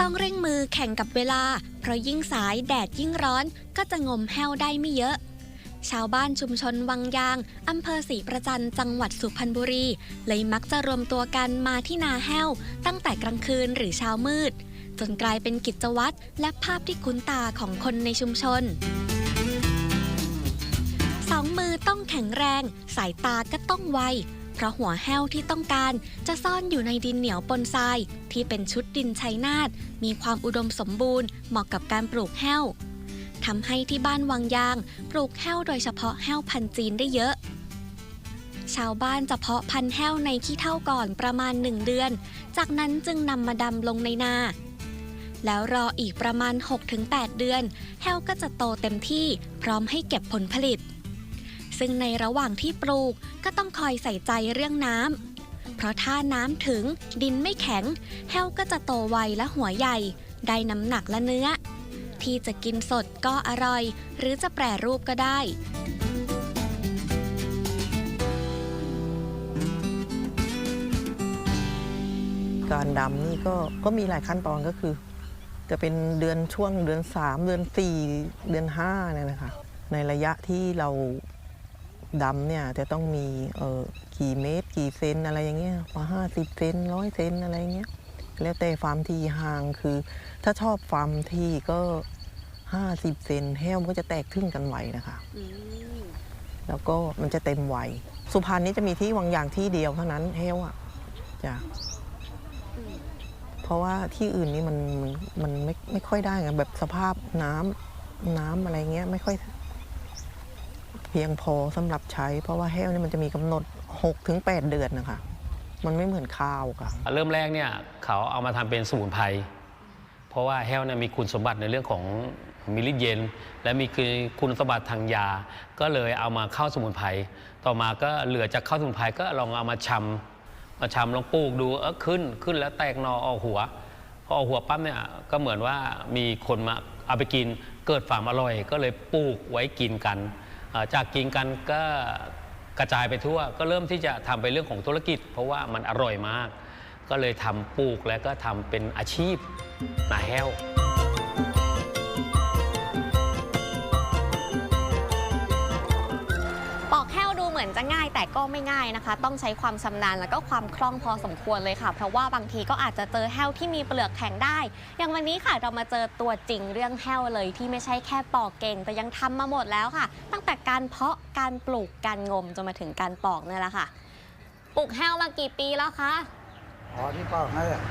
ต้องเร่งมือแข่งกับเวลา เพราะยิ่งสายแดดยิ่งร้อนก็จะงมแห้วได้ไม่เยอะ ชาวบ้านชุมชนวังยาง อำเภอศรีประจันจังหวัดสุพรรณบุรี เลยมักจะรวมตัวกันมาที่นาแห้ว ตั้งแต่กลางคืนหรือเช้ามืด จนกลายเป็นกิจวัตรและภาพที่คุ้นตาของคนในชุมชนสองมือต้องแข็งแรง สายตาก็ต้องไว เพราะหัวแห้วที่ต้องการจะซ่อนอยู่ในดินเหนียวปนทราย ที่เป็นชุดดินชัยนาทมีความอุดมสมบูรณ์เหมาะกับการปลูกแห้วทำให้ที่บ้านวังยาง ปลูกแห้วโดยเฉพาะแห้วพันจีนได้เยอะ ชาวบ้านจะเพาะพันธุ์แห้วในขี้เท่าก่อนประมาณ1เดือน จากนั้นจึงนำมาดำลงในนา แล้วรออีกประมาณ 6-8 เดือน แห้วก็จะโตเต็มที่พร้อมให้เก็บผลผลิต ซึ่งในระหว่างที่ปลูกก็ต้องคอยใส่ใจเรื่องน้ำ เพราะถ้าน้ำถึงดินไม่แข็ง แห้วก็จะโตไวและหัวใหญ่ ได้น้ำหนักและเนื้อ ที่จะกินสดก็อร่อย หรือจะแปรรูปก็ได้การดำนี่ก็ก็มีหลายขั้นตอนก็คือ จะเป็นเดือนช่วงเดือน 3 เดือน 4 เดือน5เนี่ยนะคะในระยะที่เรา ดำเนี่ยจะต้องมีเออกี่เมตร กี่เซนอะไรอย่างเงี้ยพอห้าสิบเซนร้อยเซนอะไรเงี้ยแล้วแต่ฟาร์มที่ห่างคือ ถ้าชอบฟาร์มที่ก็50เซนแห้วมันก็จะแตกครึ่งกันไหวนะคะแล้วก็มันจะเต็มวัยสุพรรณนี้จะมีที่วังยางที่เดียวเท่านั้นแห้วอะจ้ะเพราะว่าที่อื่นนี่มันมันมันไม่ไม่ค่อยได้ไงแบบสภาพน้ำน้ำอะไรเงี้ย ไม่ค่อย เพียงพอสำหรับใช้ เพราะว่าแห้วนี่มันจะมีกำหนด6ถึง8เดือนนะคะ มันไม่เหมือนข้าวค่ะ เริ่มแรกเนี่ยเขาเอามาทำเป็นสมุนไพรเพราะว่าแห้วเนี่ยมีคุณสมบัติในเรื่องของมีฤทธิ์เย็น และมีคือคุณสมบัติทางยา ก็เลยเอามาเข้าสมุนไพรต่อมาก็เหลือจากเข้าสมุนไพรก็ลองเอามาชำมาชำลองปลูกดูเออขึ้นขึ้นแล้วแตกนอออกหัวพอออกหัวปั๊บเนี่ยก็เหมือนว่ามีคนมาเอาไปกินเกิดความอร่อย ก็เลยปลูกไว้กินกัน จากกินกันก็กระจายไปทั่ว ก็เริ่มที่จะทำไปเรื่องของธุรกิจ เพราะว่ามันอร่อยมาก ก็เลยทำปลูกแล้วก็ทำเป็นอาชีพนาแห้ว จะง่ายแต่ก็ไม่ง่ายนะคะ ต้องใช้ความชำนาญแล้วก็ความคล่องพอสมควรเลยค่ะ เพราะว่าบางทีก็อาจจะเจอแห้วที่มีเปลือกแข็งได้ อย่างวันนี้ค่ะเรามาเจอตัวจริงเรื่องแห้วเลยที่ไม่ใช่แค่ปอกเก่ง แต่ยังทำมาหมดแล้วค่ะ ตั้งแต่การเพาะการปลูกการงมจนมาถึงการปอกเนี่ยแหละค่ะปลูกแห้วมากี่ปีแล้วคะอ๋อที่ปอกนั่นแหละ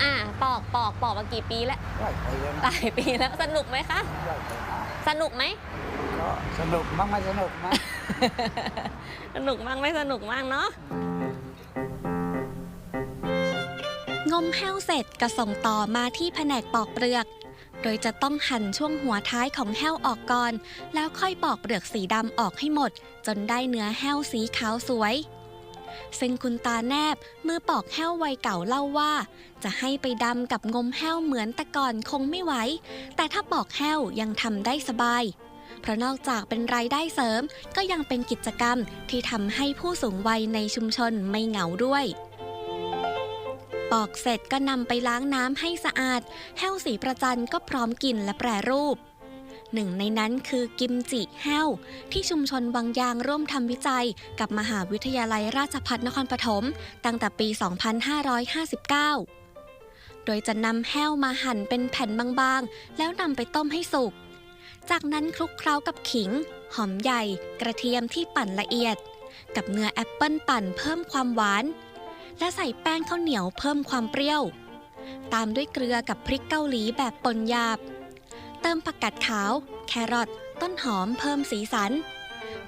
อ่าปอกปอกปอกมากี่ปีแล้วไล่ไปแล้วหนะลายปีแล้วสนุกไหมคะไล่ไปสนุกไหม ก็สนุกบ้างไม่สนุกมั้งสนุกมากไม่สนุกมากเนาะงมแห้วเสร็จก็ส่งต่อมาที่แผนกปอกเปลือก โดยจะต้องหั่นช่วงหัวท้ายของแห้วออกก่อน แล้วค่อยปอกเปลือกสีดำออกให้หมด จนได้เนื้อแห้วสีขาวสวย ซึ่งคุณตาแนบมือปอกแห้ววัยเก่าเล่าว่า จะให้ไปดำกับงมแห้วเหมือนแต่ก่อนคงไม่ไหว แต่ถ้าปอกแห้วยังทำได้สบาย เพราะนอกจากเป็นรายได้เสริม ก็ยังเป็นกิจกรรมที่ทำให้ผู้สูงวัยในชุมชนไม่เหงาด้วยปอกเสร็จก็นำไปล้างน้ำให้สะอาด แห้วสีประจันก็พร้อมกินและแปรรูป หนึ่งในนั้นคือกิมจิแห้ว ที่ชุมชนวังยางร่วมทำวิจัย กับมหาวิทยาลัยราชภัฏนครปฐมตั้งแต่ปี 2559 โดยจะนำแห้วมาหั่นเป็นแผ่นบางๆ แล้วนำไปต้มให้สุก จากนั้นคลุกเคล้ากับขิง หอมใหญ่ กระเทียมที่ปั่นละเอียด กับเนื้อแอปเปิลปั่นเพิ่มความหวาน และใส่แป้งข้าวเหนียวเพิ่มความเปรี้ยว ตามด้วยเกลือกับพริกเกาหลีแบบป่นหยาบ เติมผักกาดขาว แครอทต้นหอมเพิ่มสีสัน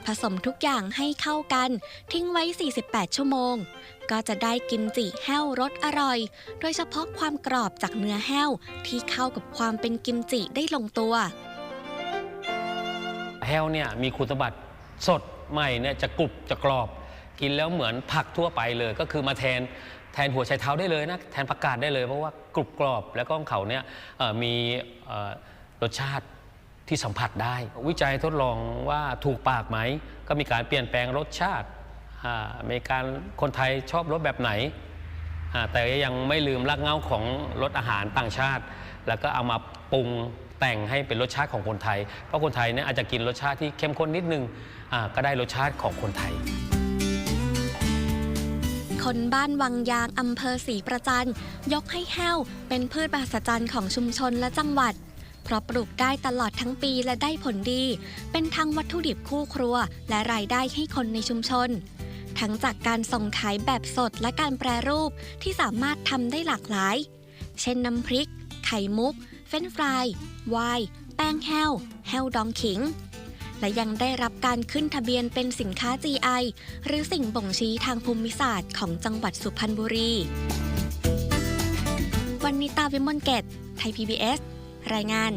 ผสมทุกอย่างให้เข้ากันทิ้งไว้ 48 ชั่วโมง ก็จะได้กิมจิแห้วรสอร่อย โดยเฉพาะความกรอบจากเนื้อแห้วที่เข้ากับความเป็นกิมจิได้ลงตัว แห้วเนี่ยมีคุณสมบัติสดใหม่เนี่ยจะกรุบจะกรอบ กินแล้วเหมือนผักทั่วไปเลย ก็คือมาแทนแทนหัวไชเท้าได้เลยนะแทนผักกาดได้เลย เพราะว่ากรุบกรอบแล้วก็ของเขาเนี่ยมีรสชาติที่สัมผัสได้ วิจัยทดลองว่าถูกปากไหม ก็มีการเปลี่ยนแปลงรสชาติมีการคนไทยชอบรสแบบไหน แต่ยังไม่ลืมรากเหง้าของรสอาหารต่างชาติ แล้วก็เอามาปรุง แต่งให้เป็นรสชาติของคนไทย เพราะคนไทยเนี่ยอาจจะกินรสชาติที่เข้มข้นนิดนึงอ่าก็ได้รสชาติของคนไทย คนบ้านวังยางอำเภอศรีประจันยกให้แห้วเป็นพืชมหัศจรรย์ของชุมชนและจังหวัด เพราะปลูกได้ตลอดทั้งปีและได้ผลดี เป็นทั้งวัตถุดิบคู่ครัว และรายได้ให้คนในชุมชนทั้งจากการส่งขายแบบสดและการแปรรูปที่สามารถทำได้หลากหลาย เช่นน้ำพริก ไข่มุก เฟรนฟรายไวน์แป้งแห้ว แห้วดองขิง และยังได้รับการขึ้นทะเบียนเป็นสินค้า GI หรือสิ่งบ่งชี้ทางภูมิศาสตร์ของจังหวัดสุพรรณบุรี วันนิตาวิมลเกตไทย PBS รายงาน